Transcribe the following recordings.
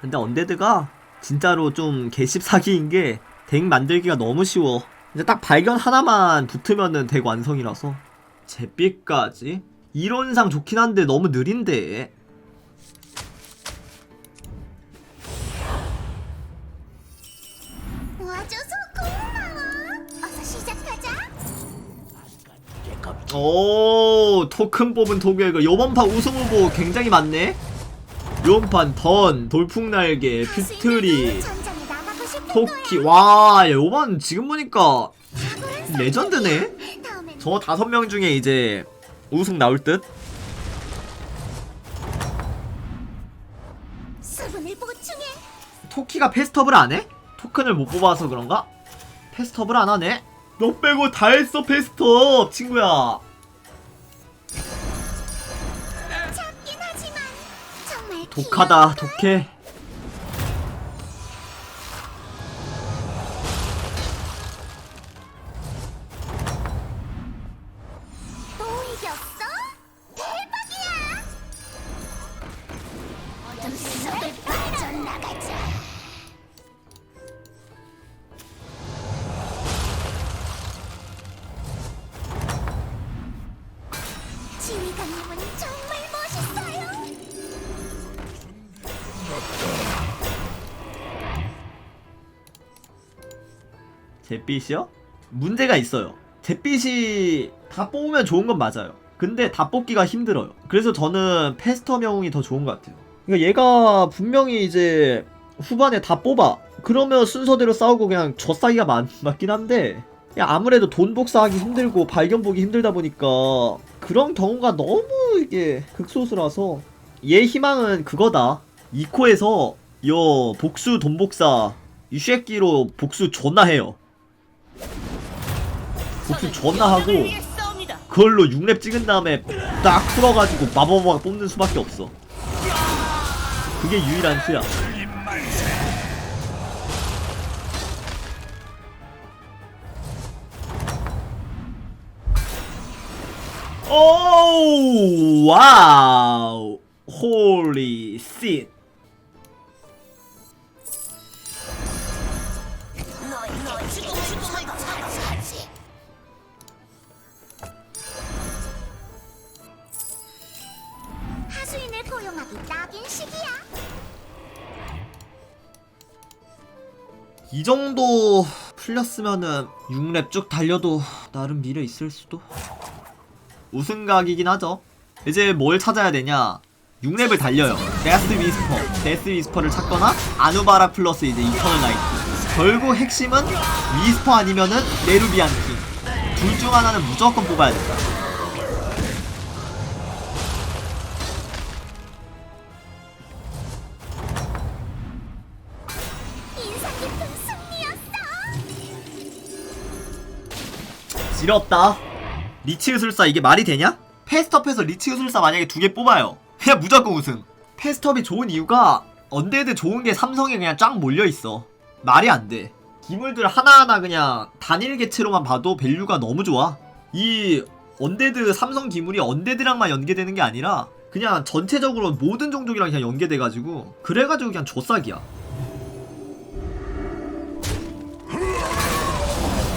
근데 언데드가 진짜로 좀 개씹 사기인 게 덱 만들기가 너무 쉬워. 이제 딱 발견 하나만 붙으면은 덱 완성이라서. 잿빛까지? 이론상 좋긴 한데 너무 느린데. 와줘서 고마워. 어서 시작하자. 오 토큰 뽑은 토규가 요번 판 우승 후보 굉장히 많네. 요번 판 던, 돌풍날개, 나가고 싶은 토끼. 와 요번 지금 보니까. 레전드네. 저 다섯 명 중에 이제 우승 나올 듯. 토끼가 페스터블 안 해? 토큰을 못 뽑아서 그런가? 페스터블 안 하네? 너 빼고 다 했어 페스터 친구야. 독하다 독해. 잿빛이요? 문제가 있어요. 잿빛이 다 뽑으면 좋은 건 맞아요. 근데 다 뽑기가 힘들어요. 그래서 저는 페스터 명이 더 좋은 것 같아요. 그러니까 얘가 분명히 이제 후반에 다 뽑아. 그러면 순서대로 싸우고 그냥 젖싸기가 맞, 맞긴 한데 아무래도 돈 복사하기 힘들고 발견 보기 힘들다 보니까 그런 경우가 너무 이게 극소수라서 얘 희망은 그거다. 이코에서 요 복수 돈 복사 이 쉐끼로 복수 존나 해요. 복수 존나 하고 그걸로 6렙 찍은 다음에 딱 풀어가지고 마법막 뽑는 수밖에 없어. 그게 유일한 수야. 오 와우 홀리 씨 이 정도 풀렸으면은 6렙 쭉 달려도 나름 미래 있을 수도. 우승각이긴 하죠. 이제 뭘 찾아야 되냐? 6렙을 달려요. 데스 위스퍼, 데스 위스퍼를 찾거나 아누바라 플러스 이제 이터널 나이트. 결국 핵심은 위스퍼 아니면은 네루비안 킹. 둘 중 하나는 무조건 뽑아야 된다. 지렸다. 리치 의술사 이게 말이 되냐? 패스트업에서 리치 의술사 만약에 두 개 뽑아요. 그냥 무조건 우승. 패스트업이 좋은 이유가 언데드 좋은 게 삼성에 그냥 쫙 몰려 있어. 말이 안 돼. 기물들 하나하나 그냥 단일 개체로만 봐도 밸류가 너무 좋아. 이 언데드 삼성 기물이 언데드랑만 연계되는 게 아니라 그냥 전체적으로 모든 종족이랑 그냥 연계돼가지고 그래가지고 그냥 조싹이야.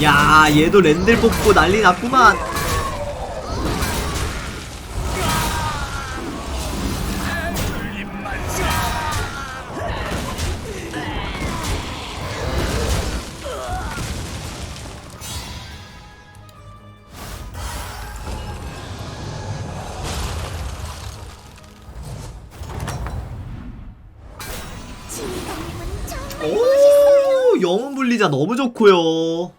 야 얘도 랜들 뽑고 난리 났구만. 오 영웅 분리자 너무 좋고요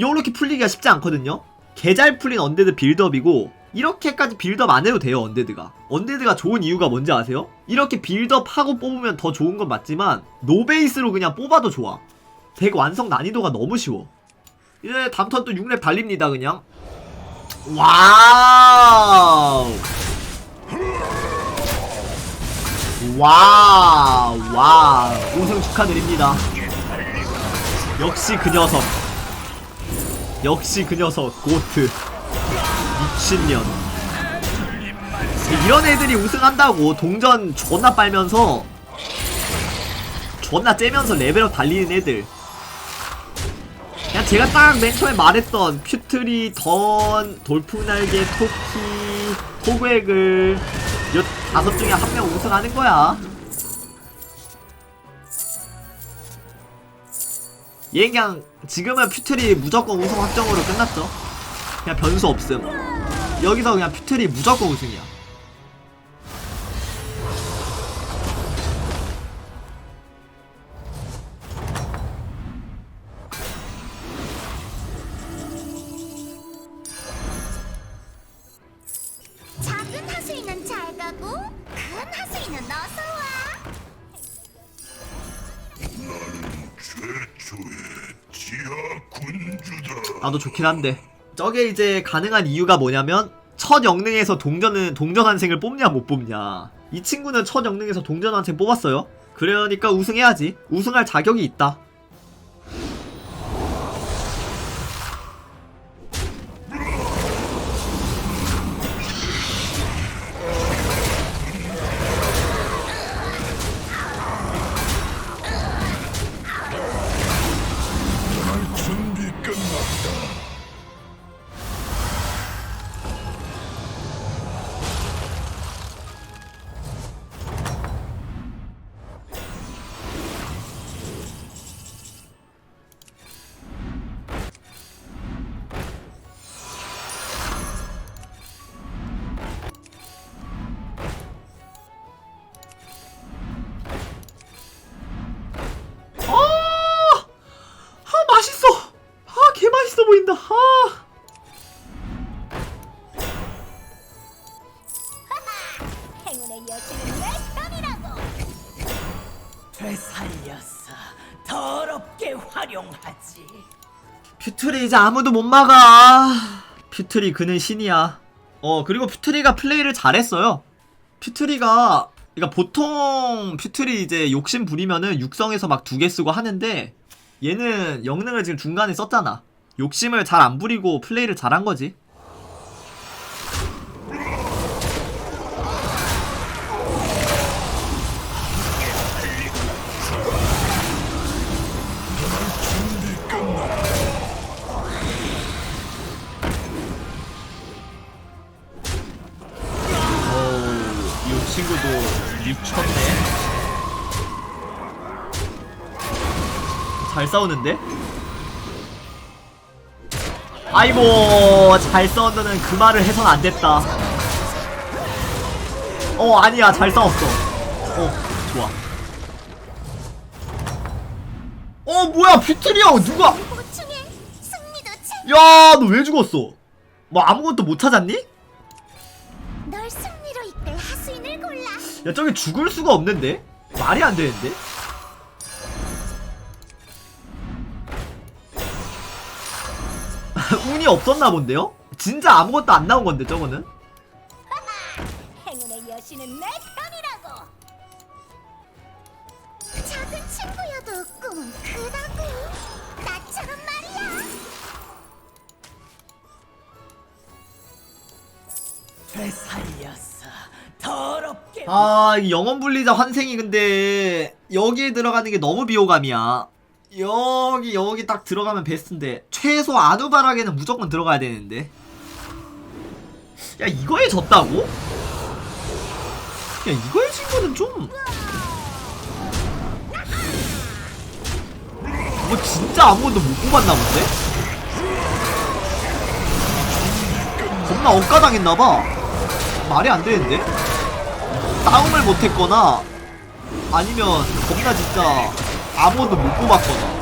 요렇게 풀리기가 쉽지 않거든요. 개잘 풀린 언데드 빌드업이고 이렇게까지 빌드업 안 해도 돼요 언데드가. 언데드가 좋은 이유가 뭔지 아세요? 이렇게 빌드업하고 뽑으면 더 좋은 건 맞지만 노베이스로 그냥 뽑아도 좋아. 덱 완성 난이도가 너무 쉬워. 이제 다음 턴 또 6렙 달립니다 그냥. 와우! 와우 와우. 우승 축하드립니다. 역시 그 녀석 역시 그 녀석 고트. 미친년. 이런 애들이 우승한다고 동전 존나 빨면서 존나 째면서 레벨업 달리는 애들. 그냥 제가 딱 맨 처음에 말했던 큐트리, 던, 돌풍날개, 토끼, 토그액을 요 다섯 중에 한 명 우승하는 거야. 얘 그냥 지금은 퓨트리 무조건 우승 확정으로 끝났죠. 그냥 변수 없음. 여기서 그냥 퓨트리 무조건 우승이야 나도 좋긴 한데. 저게 이제 가능한 이유가 뭐냐면 첫 영능에서 동전은 동전환생을 뽑냐 못 뽑냐. 이 친구는 첫 영능에서 동전환생 뽑았어요. 그러니까 우승해야지. 우승할 자격이 있다 활용하지. 퓨트리 이제 아무도 못 막아. 퓨트리 그는 신이야. 어 그리고 퓨트리가 플레이를 잘했어요. 퓨트리가 그러니까 보통 퓨트리 이제 욕심 부리면은 육성에서 막 두 개 쓰고 하는데 얘는 영능을 지금 중간에 썼잖아. 욕심을 잘 안 부리고 플레이를 잘한 거지 싸우는데? 아이고, 잘 싸운다는 그 말을 해선 안 됐다. 어, 아니야, 잘 싸웠어. 어, 좋아. 어, 뭐야, 퓨트리야, 누가? 야, 너 왜 죽었어? 뭐 아무것도 못 찾았니? 야 저기 죽을 수가 없는데? 말이 안 되는데? 없었나 본데요? 진짜 아무것도 안 나온 건데 저거는? 행운의 여신은 내 편이라고. 작은 친구여도 꿈은 크다고. 나처럼 말이야. 되살렸어. 더럽게. 아, 이 영원 분리자 환생이 근데 여기에 들어가는 게 너무 비호감이야. 여기 여기 딱 들어가면 베스트인데 최소 아누바락에는 무조건 들어가야 되는데. 야 이거에 졌다고? 야 이거에 진 거는 좀. 뭐 진짜 아무것도 못 뽑았나 본데? 겁나 억가당했나봐. 말이 안 되는데? 싸움을 못했거나 아니면 겁나 진짜 아무것도 못 뽑았거나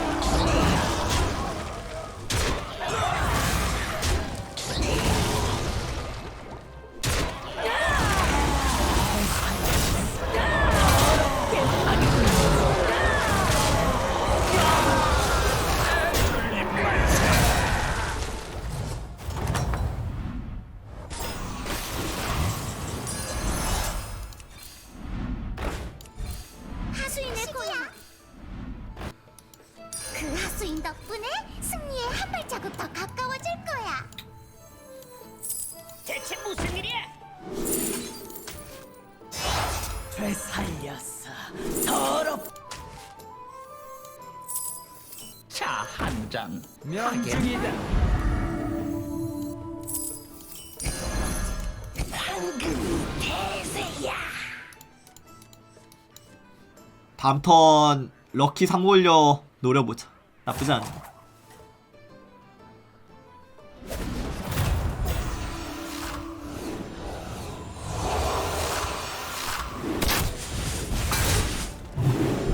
되살렸어. 서럽. 차한 잔. 명중이다. 황금 대세야. 다음 턴 럭키 상 올려 노려보자. 나쁘지 않아.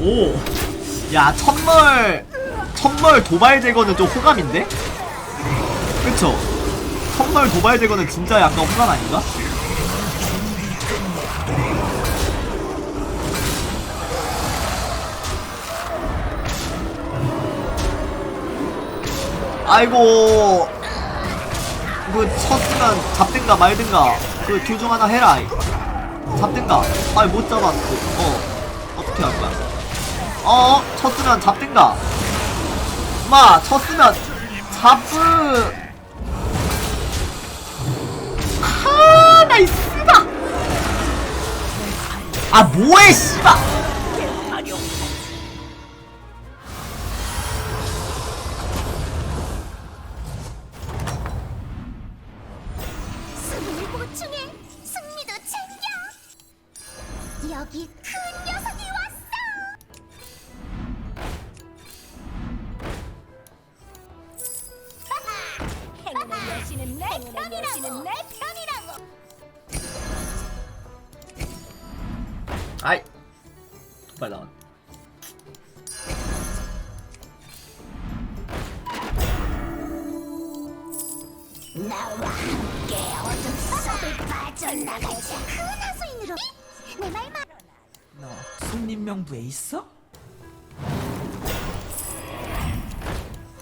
오! 야, 천멀! 천멀 도발 제거는 좀 호감인데? 그쵸? 천멀 도발 제거는 진짜 약간 호감 아닌가? 아이고 그 쳤으면 잡든가 말든가 그 둘 중 하나 해라 잡든가 아이 못 잡았어 어 어떻게 할 거야 어 쳤으면 잡든가. 마 쳤으면 잡으 하 나이스다 아 뭐해 씨발 내 편이라고 내 편이라고 아이 도발 나왔 나와 함께 어둠 속을 빠져나가자 큰 하수인으로 내 말만 너 손님 명부에 있어?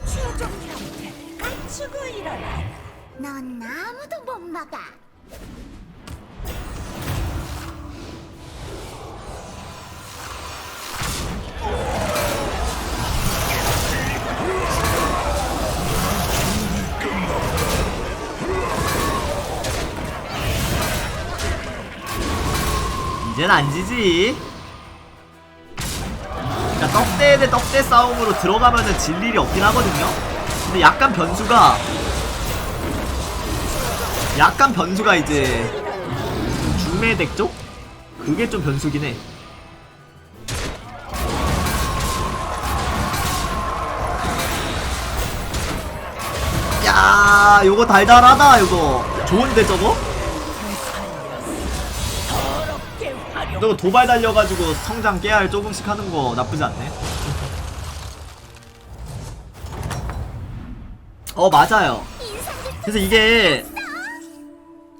최종 형태 갖추고 일어나. 넌 아무도 못 막아 이젠 안 지지. 그러니까 떡대 대 떡대 싸움으로 들어가면은 질 일이 없긴 하거든요. 근데 약간 변수가 약간 변수가 이제 중매덱 쪽? 그게 좀 변수긴 해. 야, 요거 달달하다, 요거. 좋은데, 저거? 너 도발 달려가지고 성장 깨알 조금씩 하는 거 나쁘지 않네. 어 맞아요. 그래서 이게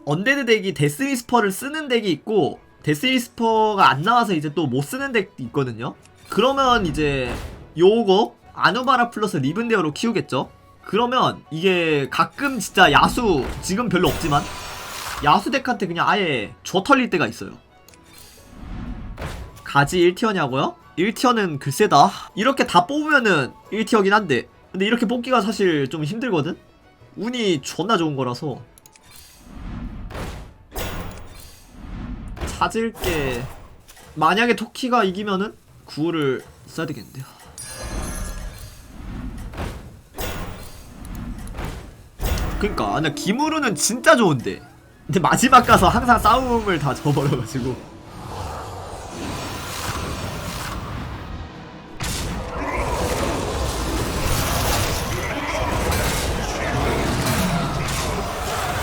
언데드 덱이 데스위스퍼를 쓰는 덱이 있고 데스위스퍼가 안 나와서 이제 또 못 쓰는 덱이 있거든요. 그러면 이제 요거 아누바라 플러스 리븐데어로 키우겠죠. 그러면 이게 가끔 진짜 야수 지금 별로 없지만 야수 덱한테 그냥 아예 줘 털릴 때가 있어요. 가지 1티어냐고요? 1티어는 글쎄다. 이렇게 다 뽑으면은 1티어긴 한데. 근데 이렇게 뽑기가 사실 좀 힘들거든? 운이 존나 좋은 거라서. 찾을 게. 만약에 토키가 이기면은 구호를 써야 되겠는데요. 그니까, 근데 기무르는 진짜 좋은데. 근데 마지막 가서 항상 싸움을 다 져버려가지고.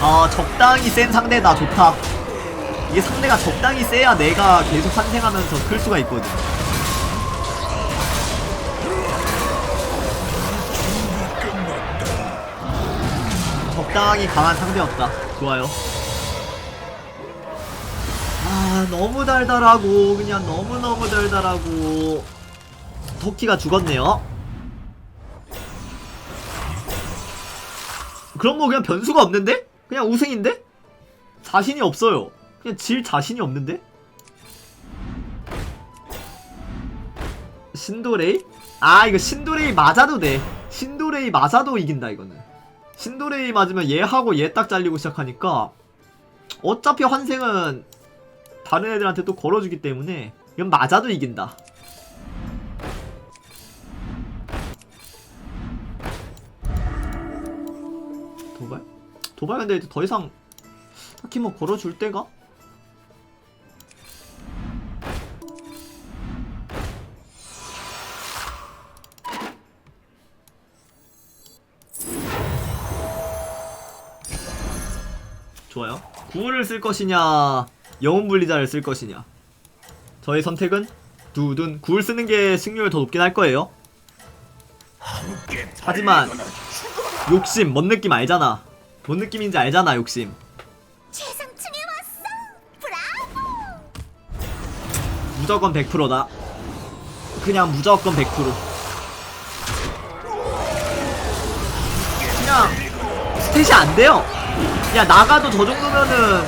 아 적당히 센 상대다 좋다 이게 상대가 적당히 세야 내가 계속 환생하면서 클 수가 있거든 적당히 강한 상대였다 좋아요 아 너무 달달하고 그냥 너무너무 달달하고 토끼가 죽었네요 그럼 뭐 그냥 변수가 없는데? 그냥 우승인데? 자신이 없어요. 그냥 질 자신이 없는데? 신도레이? 아 이거 신도레이 맞아도 돼. 신도레이 맞아도 이긴다 이거는. 신도레이 맞으면 얘하고 얘 딱 잘리고 시작하니까 어차피 환생은 다른 애들한테 또 걸어주기 때문에 이건 맞아도 이긴다. 도발? 도발 근데 더 이상 딱히 뭐 걸어줄 데가? 좋아요. 구울을 쓸 것이냐, 영혼 분리자를 쓸 것이냐. 저의 선택은 두둔 구울 쓰는 게 승률 더 높긴 할 거예요. 하지만 욕심 뭔 느낌 알잖아. 뭔 느낌인지 알잖아 욕심. 최상층에 왔어. 브라보. 무조건 100%다. 그냥 무조건 100%. 스탯이 안 돼요. 야 나가도 저 정도면은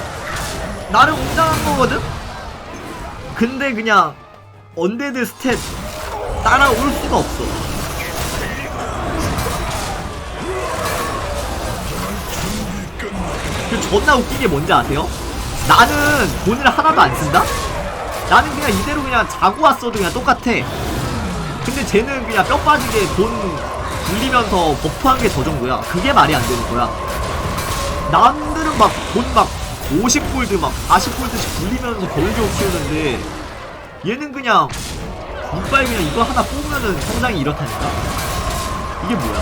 나름 웅장한 거거든. 근데 그냥 언데드 스탯 따라올 수가 없어. 그 존나 웃긴 게 뭔지 아세요? 나는 돈을 하나도 안 쓴다? 나는 그냥 이대로 그냥 자고 왔어도 그냥 똑같아. 근데 쟤는 그냥 뼈 빠지게 돈 굴리면서 버프한 게 저 정도야. 그게 말이 안 되는 거야. 남들은 막 돈 막 50골드 막 40골드씩 굴리면서 겨우겨우 키우는데 얘는 그냥 이빨 그냥 이거 하나 뽑으면은 성장이 이렇다니까. 이게 뭐야?